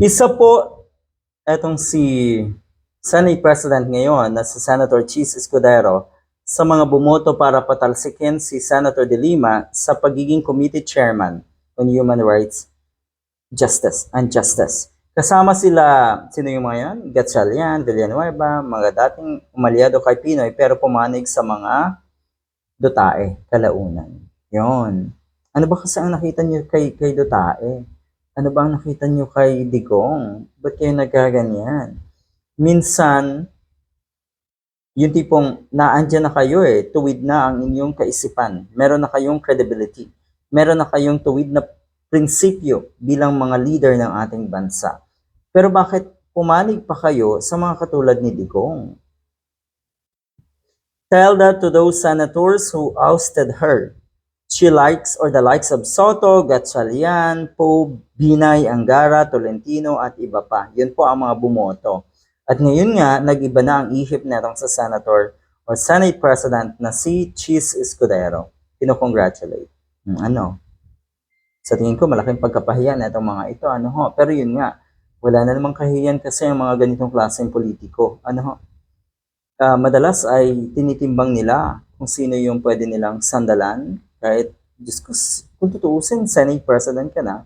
Isa po, etong si Senate President ngayon na si Senator Cheese Escudero sa mga bumoto para patalsikin si Senator De Lima sa pagiging Committee Chairman on Human Rights, Justice and Justice. Kasama sila, sino yung mga yan? Gatchalian, Villanueva, mga dating umalyado kay Pinoy pero pumanig sa mga Dutae, kalaunan. Yon. Ano ba kasi ang nakita niyo kay, kay Dutae? Ano ba ang nakita niyo kay Digong? Ba't kayo nagkaganyan? Minsan, yung tipong naandyan na kayo eh, tuwid na ang inyong kaisipan. Meron na kayong credibility. Meron na kayong tuwid na prinsipyo bilang mga leader ng ating bansa. Pero bakit pumanig pa kayo sa mga katulad ni Digong? Tell that to those senators who ousted her. She likes or the likes of Soto, Gatchalian, Poe, Binay, Angara, Tolentino at iba pa. Yun po ang mga bumoto. At ngayon nga, nag-iba na ang ihip netong sa senator or Senate President na si Cheese Escudero. Pino-congratulate. Hmm, ano? Sa tingin ko, malaking pagkapahiyan itong mga ito. Ano ho? Pero yun nga, wala na namang kahiyan kasi ang mga ganitong klaseng politiko. Ano ho? Ah, madalas ay tinitimbang nila kung sino yung pwede nilang sandalan. Kahit, Diyos ko, kung tutuusin, Senate President ka na,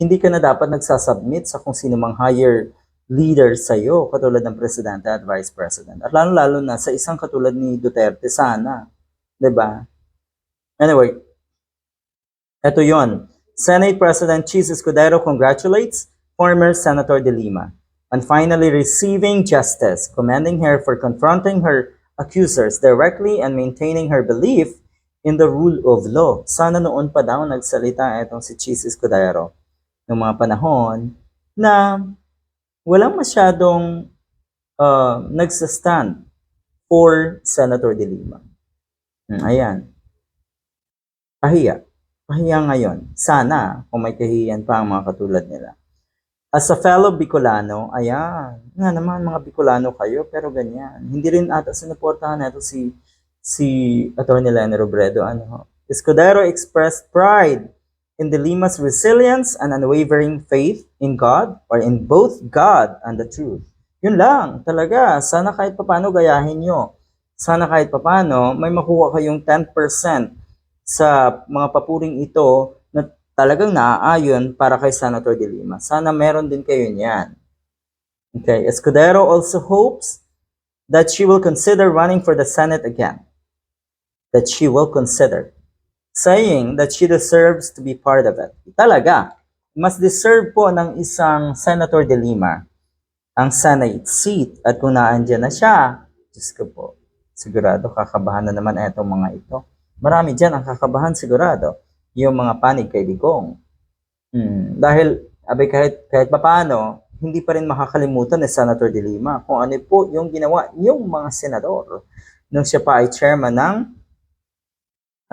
hindi ka na dapat nagsasubmit sa kung sino mang higher leader sa iyo, katulad ng Presidente at Vice President. At lalo-lalo na sa isang katulad ni Duterte, sana. ba? Anyway, ito yon. Senate President Cheese Escudero congratulates former Senator De Lima on finally receiving justice, commending her for confronting her accusers directly and maintaining her belief in the rule of law. Sana noon pa daw nagsalita itong si Cheese Escudero ng mga panahon na walang masyadong uh, nagsastand for Senator De Lima. Hmm, Ayan. Pahiya. Pahiya ngayon. Sana kung may kahiyan pa ang mga katulad nila. As a fellow Bicolano, ayan, nga naman mga Bicolano kayo, pero ganyan. Hindi rin ata sinuportahan na si, si Atty. Lenny Robredo. Ano. Escudero expressed pride in the Lima's resilience and unwavering faith in God or in both God and the truth. Yun lang, talaga. Sana kahit papano gayahin nyo. Sana kahit papano may makuha kayong 10% sa mga papuring ito na talagang naaayon para kay Senator De Lima. Sana meron din kayo niyan. Okay, Escudero also hopes that she will consider running for the Senate again. That she will consider. Saying that she deserves to be part of it. Talaga, mas deserve po ng isang Senator De Lima ang Senate seat. At kung naandyan na siya, Diyos ko po, sigurado kakabahan na naman etong mga ito. Marami dyan ang kakabahan sigurado. Yung mga panig kay Digong. Hmm, dahil, abay kahit, kahit papaano, hindi pa rin makakalimutan ni Senator De Lima kung ano po yung ginawa yung mga senador nung siya pa ay chairman ng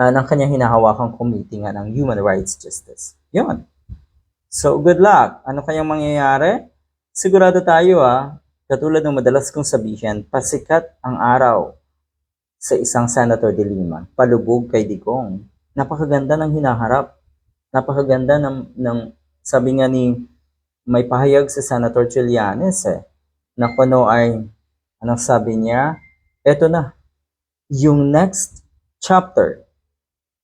ah, ng kanyang hinahawakang committee nga ng Human Rights Justice. Yun. So, good luck. Ano kayang mangyayari? Sigurado tayo ah, katulad ng madalas kong sabihin, pasikat ang araw sa isang Senator de Lima, palubog kay Digong. Napakaganda ng hinaharap. Napakaganda ng, ng sabi nga ni, may pahayag si Senator Trillanes eh, na kuno ay, anong sabi niya? Eto na, yung next chapter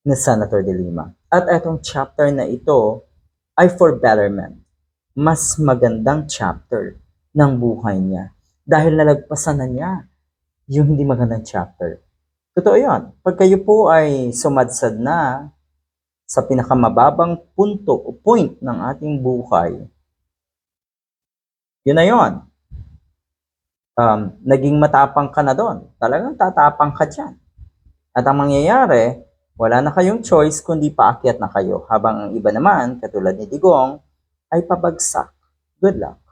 ni Senator de Lima. At etong chapter na ito ay for betterment. Mas magandang chapter ng buhay niya. Dahil nalagpasan na niya yung hindi magandang chapter. Totoo yun. Pag kayo po ay sumadsad na sa pinakamababang punto o point ng ating buhay, yun na yun. Um, naging matapang ka na doon. Talagang tatapang ka dyan. At ang mangyayari, wala na kayong choice kundi paakyat na kayo. Habang ang iba naman, katulad ni Digong, ay pabagsak. Good luck.